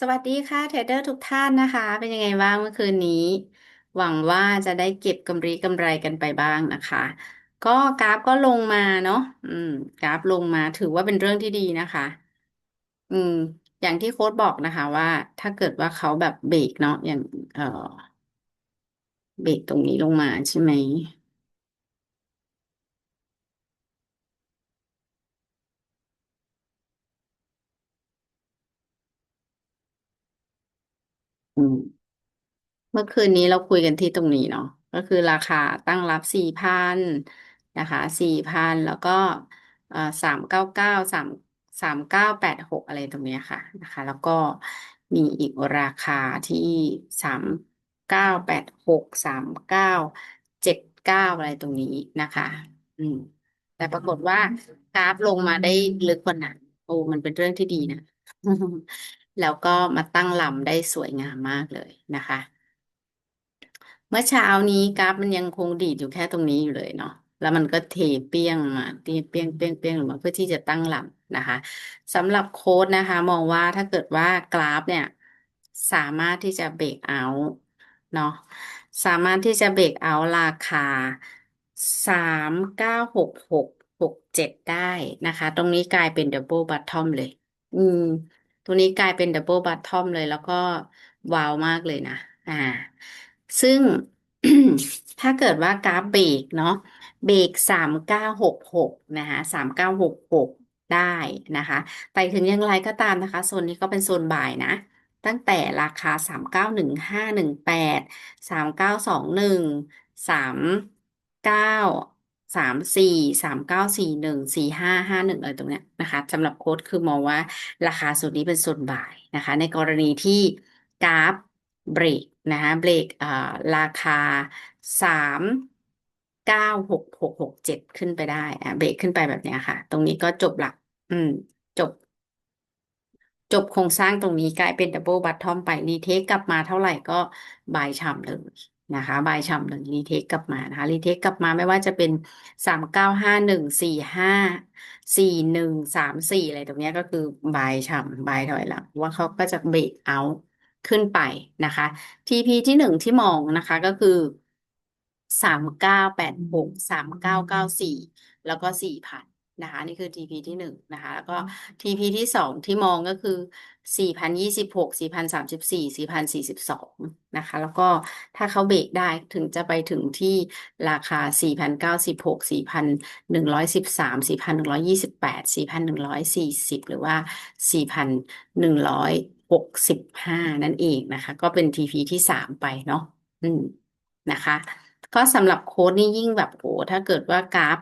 สวัสดีค่ะเทรดเดอร์ทุกท่านนะคะ เป็นยังไงบ้างเมื่อคืนนี้ หวังว่าจะได้เก็บกำไรกำไรกันไปบ้างนะคะ ก็กราฟก็ลงมาเนาะอืม กราฟลงมาถือว่าเป็นเรื่องที่ดีนะคะ อืม อย่างที่โค้ดบอกนะคะว่า ถ้าเกิดว่าเขาแบบเบรกเนาะอย่าง เออเบรกตรงนี้ลงมาใช่ไหม อืมเมื่อคืนนี้เราคุยกันที่ตรงนี้เนาะก็คือราคาตั้งรับสี่พันนะคะสี่พันแล้วก็เอ่อสามเก้าเก้าสามสามเก้าแปดหกอะไรตรงเนี้ยค่ะนะคะ แล้วก็มีอีกราคาที่สามเก้าแปดหกสามเก้าเจ็ดเก้าอะไรตรงนี้นะคะ อืม แต่ปรากฏว่ากราฟลงมาได้ลึกกว่านั้นโอ้มันเป็นเรื่องที่ดีนะ แล้วก็มาตั้งลำได้สวยงามมากเลยนะคะ เมื่อเช้านี้กราฟมันยังคงดีดอยู่แค่ตรงนี้อยู่เลยเนาะแล้วมันก็เทเปี้ยงมาเทเปี้ยงเปี้ยงเปี้ยงลงมาเพื่อที่จะตั้งลำนะคะสำหรับโค้ดนะคะ มองว่าถ้าเกิดว่ากราฟเนี่ยสามารถที่จะเบรกเอาท์เนาะสามารถที่จะเบรกเอาท์ราคาสามเก้าหกหกหกเจ็ดได้นะคะ ตรงนี้กลายเป็นดับเบิลบัตทอมเลย อืม ตรงนี้กลายเป็นดับเบิลบัตทอมเลย แล้วก็ว้าวมากเลยนะอ่า ซึ่งถ้าเกิดว่ากราฟเบรกเนาะเบรกสามเก้าหกหกนะคะสามเก้าหกหกได้นะคะไปถึงอย่างไรก็ตามนะคะ โซนนี้ก็เป็นโซนบ่ายนะ ตั้งแต่ราคาสามเก้าหนึ่งห้าหนึ่งแปดสามเก้าสองหนึ่งสามเก้า สามสี่สามเก้าสี่หนึ่งสี่ห้าห้าหนึ่งอะไรตรงเนี้ยนะคะสำหรับโค้ดคือมองว่าราคาโซนนี้เป็นโซนบ่ายนะคะ ในกรณีที่กราฟเบรกนะคะเบรกอ่าราคาสามเก้าหกหกหกเจ็ดขึ้นไปได้อ่าเบรกขึ้นไปแบบเนี้ยค่ะ ตรงนี้ก็จบหลัก อืม จบ จบโครงสร้างตรงนี้กลายเป็นดับเบิลบัตทอมไปรีเทคกลับมาเท่าไหร่ก็บายฉ่ำเลย นะคะบายฉ่ำเลยรีเทคกลับมานะคะรีเทคกลับมาไม่ว่าจะเป็นสามเก้าห้าหนึ่งสี่ห้าสี่หนึ่งสามสี่อะไรตรงนี้ก็คือบายฉ่ำบายถอยหลังว่าเขาก็จะเบรกเอาขึ้นไปนะคะ TP ที่หนึ่งที่มองนะคะก็คือสามเก้าแปดหกสามเก้าเก้าสี่แล้วก็สี่พัน นะคะนี่คือ TP ที่หนึ่งนะคะ แล้วก็ TP ที่สองที่มองก็คือสี่พันยี่สิบหกสี่พันสามสิบสี่สี่พันสี่สิบสองนะคะ แล้วก็ถ้าเขาเบรกได้ถึงจะไปถึงที่ราคาสี่พันเก้าสิบหกสี่พันหนึ่งร้อยสิบสามสี่พันหนึ่งร้อยยี่สิบแปดสี่พันหนึ่งร้อยสี่สิบหรือว่าสี่พันหนึ่งร้อยหกสิบห้านั่นเองนะคะ ก็เป็น TP ที่สามไปเนาะอืมนะคะ ก็สำหรับโค้ดนี่ยิ่งแบบโอ้ถ้าเกิดว่ากราฟ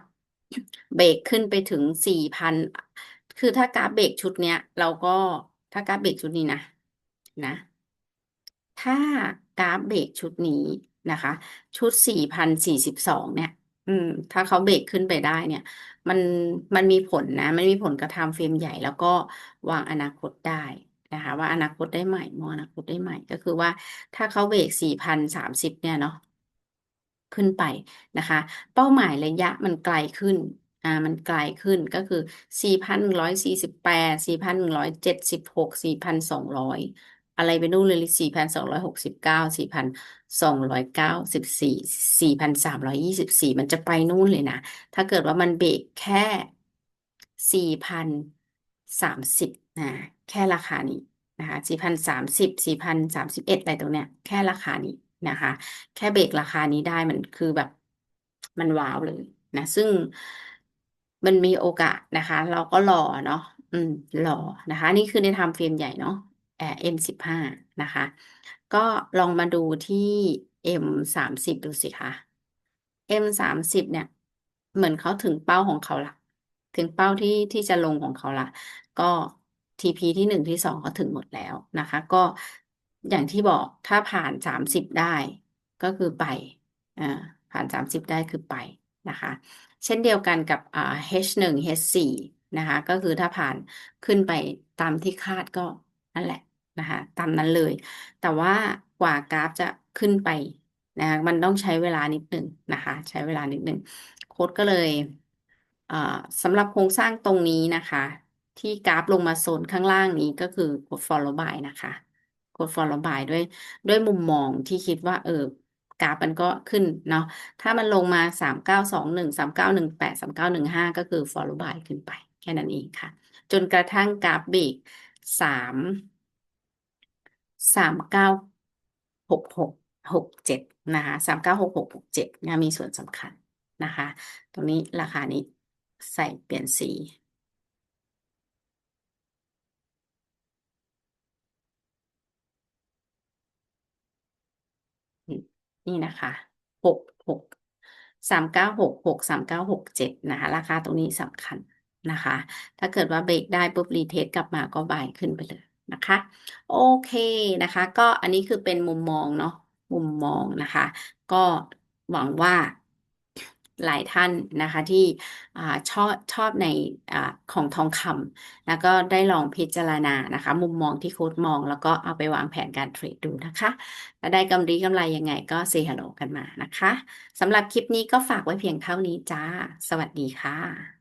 เบรกขึ้นไปถึงสี่พันคือถ้ากราฟเบรกชุดเนี้ย เราก็ถ้ากราฟเบรกชุดนี้นะนะ ถ้ากราฟเบรกชุดนี้นะคะ ชุดสี่พันสี่สิบสองเนี่ย อืม ถ้าเขาเบรกขึ้นไปได้เนี่ย มันมันมีผลนะ มันมีผลกระทำเฟรมใหญ่แล้วก็วางอนาคตได้นะคะ ว่าอนาคตได้ใหม่มองอนาคตได้ใหม่ก็คือว่าถ้าเขาเบรกสี่พันสามสิบเนี่ยเนาะ ขึ้นไปนะคะ เป้าหมายระยะมันไกลขึ้นอ่ามันไกลขึ้นก็คือสี่พันหนึ่งร้อยสี่สิบแปดสี่พันหนึ่งร้อยเจ็ดสิบหกสี่พันสองร้อยอะไรไปนู่นเลยสี่พันสองร้อยหกสิบเก้าสี่พันสองร้อยเก้าสิบสี่สี่พันสามร้อยยี่สิบสี่มันจะไปนู่นเลยนะ ถ้าเกิดว่ามันเบรกแค่สี่พันสามสิบนะแค่ราคานี้นะคะสี่พันสามสิบสี่พันสามสิบเอ็ดอะไรตรงเนี้ย แค่ราคานี้ นะคะ แค่เบรกราคานี้ได้มันคือแบบมันว้าวเลยนะซึ่งมันมีโอกาสนะคะ เราก็รอเนาะอืมรอนะคะ นี่คือในไทม์เฟรมใหญ่เนาะแอเอ็มสิบห้านะคะ ก็ลองมาดูที่เอ็มสามสิบดูสิคะเอ็มสามสิบเนี่ย เหมือนเขาถึงเป้าของเขาละถึงเป้าที่ที่จะลงของเขาละก็ทีพีที่หนึ่งที่สองเขาถึงหมดแล้วนะคะ ก็ อย่างที่บอกถ้าผ่านสามสิบได้ก็คือไปอ่าผ่านสามสิบได้คือไปนะคะ เช่นเดียวกันกับอ่า H1 H4 นะคะ ก็คือถ้าผ่านขึ้นไปตามที่คาดก็นั่นแหละนะคะตามนั้นเลย แต่ว่ากว่ากราฟจะขึ้นไปนะคะมันต้องใช้เวลานิดหนึ่งนะคะ ใช้เวลานิดหนึ่งโค้ดก็เลยอ่าสำหรับโครงสร้างตรงนี้นะคะ ที่กราฟลงมาโซนข้างล่างนี้ก็คือกด follow by นะคะ กด follow by ด้วย ด้วยมุมมองที่คิดว่า เออกราฟมันก็ขึ้นเนาะถ้ามันลงมาสามเก้าสองหนึ่งสามเก้าหนึ่งแปดสามเก้าหนึ่งห้าก็คือ follow by ขึ้นไป แค่นั้นเองค่ะ จนกระทั่งกราฟบรกสามสามเก้าหกหกหกเจ็ดนะคะสามเก้าหกหกหกเจ็ดนะมีส่วนสำคัญนะคะ ตรงนี้ราคานี้ใส่เปลี่ยนสี นี่นะคะหกหกสามเก้าหกหกสามเก้าหกเจ็ดนะคะ ราคาตรงนี้สำคัญนะคะ ถ้าเกิดว่าเบรกได้ปุ๊บรีเทสกลับมาก็บายขึ้นไปเลยนะคะ โอเคนะคะ ก็อันนี้คือเป็นมุมมองเนาะมุมมองนะคะ ก็หวังว่า หลายท่านนะคะที่ชอบชอบในอของทองคำแล้วก็ได้ลองพิจารณานะคะ มุมมองที่โค้ดมอง แล้วก็เอาไปวางแผนการเทรดดูนะคะถ้าได้กำไรกำไรยังไงก็เซฮัลโหลกันมานะคะสำหรับคลิปนี้ก็ฝากไว้เพียงเท่านี้จ้า สวัสดีค่ะ